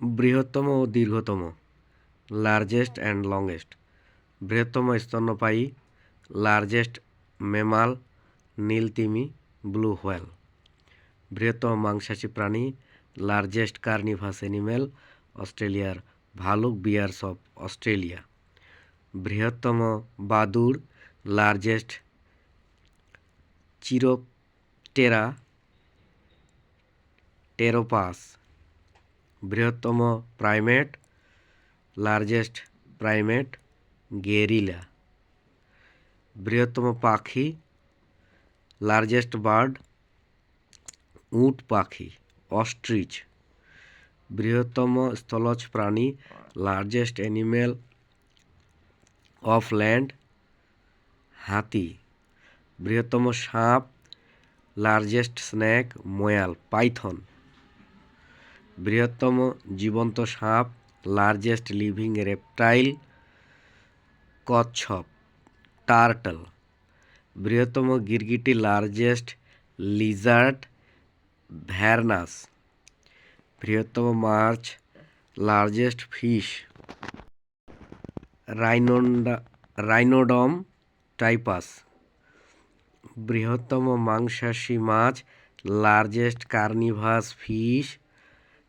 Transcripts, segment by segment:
বৃহত্তম ও দীর্ঘতম largest and longest বৃহত্তম স্তন্যপায়ী লার্জেস্ট মেমাল, নীলতিমি ব্লু হোয়েল বৃহত্তম মাংসাশী প্রাণী লার্জেস্ট কার্নিভাস অ্যানিমেল অস্ট্রেলিয়ার ভালুক বিয়ার্স অফ অস্ট্রেলিয়া, বৃহত্তম বাদুড় লার্জেস্ট চিরোপটেরা, টেরোপাস বৃহত্তম প্রাইমেট লার্জেস্ট প্রাইমেট, গেরিলা। বৃহত্তম পাখি লার্জেস্ট বার্ড উট পাখি অস্ট্রিচ বৃহত্তম স্থলজ প্রাণী লার্জেস্ট অ্যানিমেল অফ ল্যান্ড হাতি। বৃহত্তম সাপ লার্জেস্ট স্ন্যাক ময়াল, পাইথন। বৃহত্তম জীবন্ত সাপ লার্জেস্ট লিভিং রেপটাইল কচ্ছপ টার্টল বৃহত্তম গিরগিটি লার্জেস্ট লিজার্ড ভ্যারনাস, বৃহত্তম মাছ লার্জেস্ট ফিশ রাইনোন্ডা রাইনোডম টাইপাস বৃহত্তম মাংসাশী মাছ লার্জেস্ট কার্নিভাস ফিশ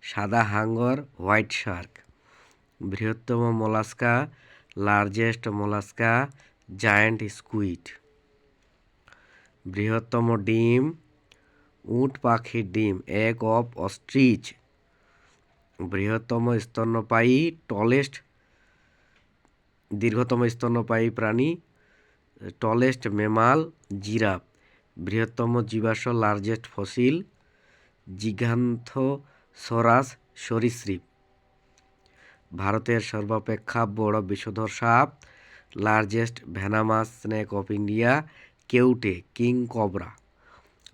সাদা হাঙ্গর, হোয়াইট শার্ক। বৃহত্তম mollusca, largest mollusca, giant squid. বৃহত্তম ডিম, উট পাখির ডিম, এগ অফ অস্ট্রিচ। বৃহত্তম স্তন্যপায়ী, টলেস্ট, দীর্ঘতম স্তন্যপায়ী প্রাণী, টলেস্ট মেমাল, জিরাফ। বৃহত্তম জীবাশ্ম, লার্জেস্ট ফসিল জিগান্থোসরাস সরীসৃপ। ভারতের সর্বাপেক্ষা বড় বিষধর সাপ largest venomous snake of India কেউটে, king cobra.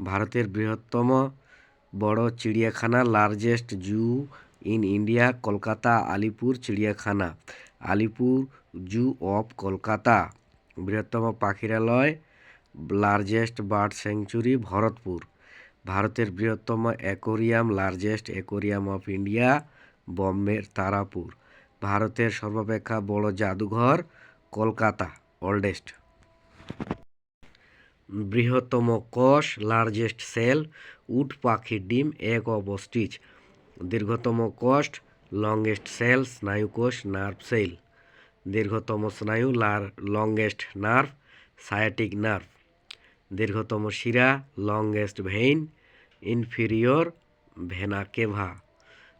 ভারতের বৃহত্তম বড় চিড়িয়াখানা largest zoo in India, Kolkata, Alipore চিড়িয়াখানা। Alipore zoo of Kolkata. বৃহত্তম পাখিরালয় লার্জেস্ট বার্ড স্যাংচুরি ভরতপুর। ভারতের বৃহত্তম aquarium, largest aquarium of India বম্বের Tarapur. ভারতের সর্বাপেক্ষা বড় জাদুঘর কলকাতা ওল্ডেস্ট বৃহত্তম কোষ, লার্জেস্ট সেল, উট পাখির ডিম এক অব স্টিচ দীর্ঘতম কোষ্ঠ লংগেস্ট সেল স্নায়ুকোষ নার্ভ সেল। দীর্ঘতম স্নায়ু, লার লংগেস্ট নার্ভ সায়াটিক নার্ভ। দীর্ঘতম শিরা longest vein inferior vena cava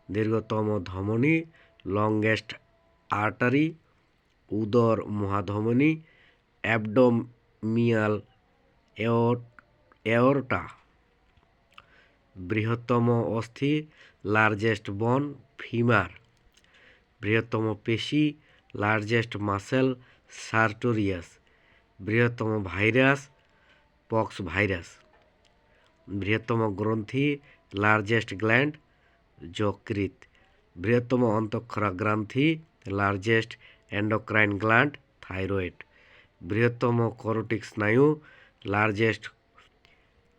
দীর্ঘতম ধমনী লংগেস্ট আর্টারি উদর মহাধমনী অ্যাবডোমিয়াল এওরটা বৃহত্তম অস্থি লার্জেস্ট বন ফিমার বৃহত্তম পেশি লার্জেস্ট মাসেল সার্টোরিয়াস বৃহত্তম ভাইরাস পক্স ভাইরাস। বৃহত্তম গ্রন্থি লার্জেস্ট গ্ল্যান্ড যকৃত বৃহত্তম অন্তঃক্ষরা গ্রন্থি লার্জেস্ট এন্ডোক্রাইন গ্ল্যান্ড থাইরয়েড। বৃহত্তম করোটিক স্নায়ু লার্জেস্ট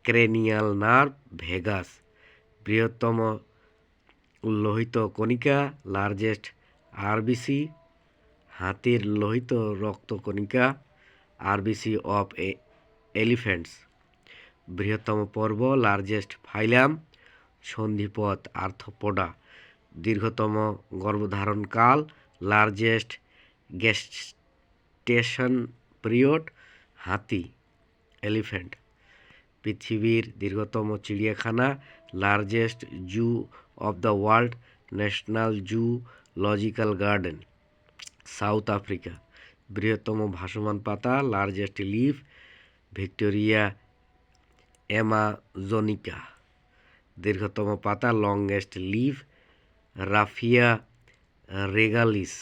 ক্রেনিয়াল নার্ভ ভেগাস। বৃহত্তম লোহিত কণিকা লার্জেস্ট আরবিসি। হাতির লোহিত রক্তকণিকা আরবিসি অফ এলিফ্যান্টস। বৃহত্তম পর্ব, লার্জেস্ট ফাইলাম, সন্ধিপথ আর্থপোডা। দীর্ঘতম গর্ভধারণকাল, লার্জেস্ট গেস্টেশন পিরিয়ড, হাতি, এলিফ্যান্ট। পৃথিবীর দীর্ঘতম চিড়িয়াখানা, largest zoo of the world, national zoological garden, south Africa. বৃহত্তম ভাসমান পাতা, লার্জেস্ট লিফ ভিক্টোরিয়া অ্যামাজনিকা দীর্ঘতম পাতা লংগেস্ট লিভ রাফিয়া রেগালিস।